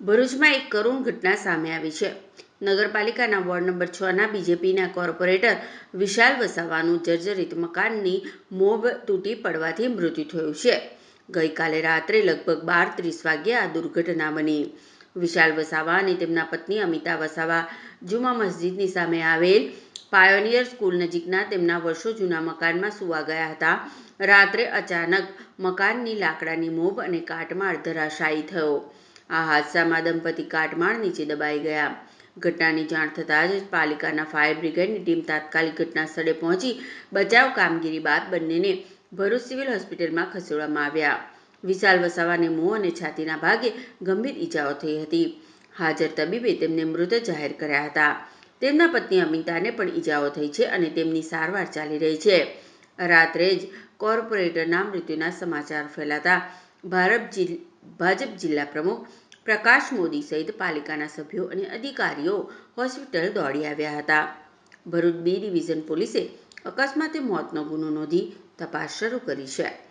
ભરૂચમાં એક કરુણ ઘટના સામે આવી છે. નગરપાલિકાના વોર્ડ નંબર છના બીજેપીના કોર્પોરેટર વિશાલ વસાવાનું જર્જરિત મકાનની મોબ તૂટી પડવાથી મૃત્યુ થયું છે. ગઈકાલે રાત્રે લગભગ બાર ત્રીસ વાગ્યે આ દુર્ઘટના બની. વિશાલ વસાવા અને તેમના પત્ની અમિતા વસાવા જુમા મસ્જિદની સામે આવેલ પાયોનિયર સ્કૂલ નજીકના તેમના વર્ષો જૂના મકાનમાં સૂવા ગયા હતા. રાત્રે અચાનક મકાનની લાકડાની મોબ અને કાટમાળ ધરાશાયી થયો. આ હાદસામાં દંપતી કાટમાળ નીચે દબાઈ ગયા. ઘટનાની જાણ થતાં જ પાલિકાના ફાયર બ્રિગેડની ટીમ તાત્કાલિક ઘટના સ્થળે પહોંચી, બચાવ કામગીરી બાદ બંનેને ભરૂચ સિવિલ હોસ્પિટલમાં ખસેડવામાં આવ્યા. વિશાલ વસાવાને મોં અને છાતીના ભાગે ગંભીર ઈજાઓ થઈ હતી. હાજર તબીબે તેમને મૃત જાહેર કર્યા હતા. તેમના પત્ની અમિતાને પણ ઈજાઓ થઈ છે અને તેમની સારવાર ચાલી રહી છે. રાત્રે જ કોર્પોરેટરના મૃત્યુના સમાચાર ફેલાતા ભારત ભાજપ જિલ્લા પ્રમુખ પ્રકાશ મોદી સહિત પાલિકાના સભ્યો અને અધિકારીઓ હોસ્પિટલ દોડી આવ્યા હતા. ભરૂચ બી ડિવિઝન પોલીસે અકસ્માતે મોતનો ગુનો નોંધી તપાસ શરૂ કરી છે.